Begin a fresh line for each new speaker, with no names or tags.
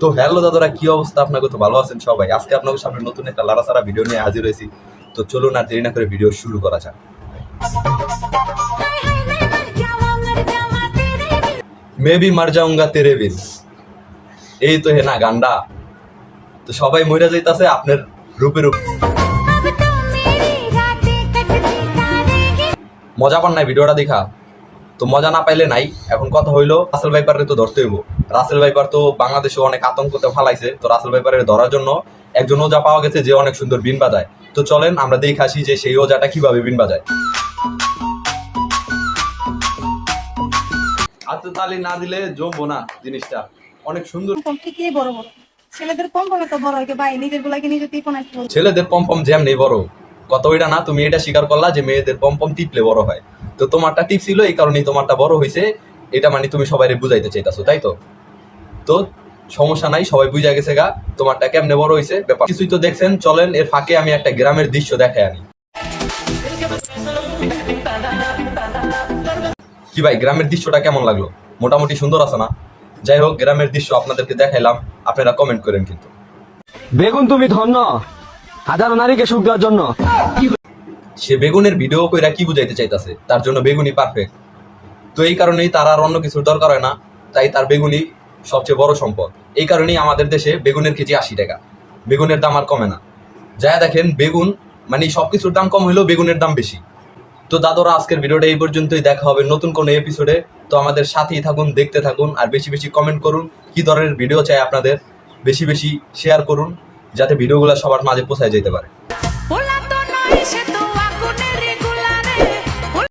তো হ্যালো দাদারা, কি অবস্থা? আপনাকে তো ভালো আছেন সবাই। আজকে আপনাদের সামনে নতুন একটা লাড়াসারা ভিডিও নিয়ে হাজির হয়েছি। তো চলুন আর দেরি না করে ভিডিও শুরু করা যাক। মেবি মার যাউঙ্গা তেরে বিন এই তো হে না গান্ডা। তো সবাই মইরা যাইতাছে আপনার রূপের উপর মজা পান নাই ভিডিওটা দেখা? তো মজা না পাইলে নাই। এখন কথা হইল রাসেল ভাইপারে তো ধরতে হইব। রাসেল ভাইপার তো বাংলাদেশে অনেক আতঙ্কতে ফালাইছে তো রাসেল ভাইপারের ধরার জন্য একজন ওজা পাওয়া গেছে যে অনেক সুন্দর বিন বাজায়। তো চলেন আমরা দেখে আসি যে সেই ওজাটা কীভাবে বিন বাজায়। হাতে তালি না দিলে জমবো না জিনিসটা। অনেক সুন্দর।
ঠিকই বড় বড়। ছেলেদের কম কমে তো বড় হয় ভাই নিজের গুলাকে নিজে টিপন আসতে
ছেলেদের পম্পম জ্যাম নেই বড়। কত ওইটা না তুমি এটা স্বীকার করলা যে মেয়েদের পম্পম টিপলে বড় হয়। তো তোমারটা টিপ ছিল, এই কারণেই তোমারটা বড় হয়েছে। এটা মানে তুমি সবাই বুঝাইতে চাইতাছো, তাই তো? তো সমস্যা নাই, সবাই বুঝা গেছে গা, তোমারটা কেমনে বড় হয়েছে, ব্যাপার কিছুই তো দেখছেন, চলেন, এর ফাঁকে আমি একটা গ্রামের দৃশ্য দেখাই আনি। কি ভাই, গ্রামের দৃশ্যটা কেমন লাগল? মোটামুটি সুন্দর আছে না? যাই হোক, গ্রামের দৃশ্য আপনাদেরকে দেখাইলাম, আপনারা কমেন্ট করেন কিন্তু।
বেগুন তুমি ধন্য, হাজারো নারীকে সুখ দেওয়ার জন্য।
সে বেগুনের ভিডিও কইরা কি বুঝাইতে চাইতেছে? তার জন্য বেগুনি পারফেক্ট তো এই কারণেই তার আর অন্য কিছুর দরকার হয় না, তাই তার বেগুনি সবচেয়ে বড় সম্পদ। এই কারণেই আমাদের দেশে বেগুনের কেজি আশি টাকা। বেগুনের দাম আর কমে না। যা দেখেন, বেগুন মানে সব কিছুর দাম কম হলেও বেগুনের দাম বেশি। তো দাদরা, আজকের ভিডিওটা এই পর্যন্তই। দেখা হবে নতুন কোনো এপিসোডে তো আমাদের সাথেই থাকুন, দেখতে থাকুন, আর বেশি বেশি কমেন্ট করুন, কি ধরনের ভিডিও চাই আপনাদের। বেশি বেশি শেয়ার করুন, যাতে ভিডিওগুলো সবার মাঝে পৌঁছায় যেতে পারে।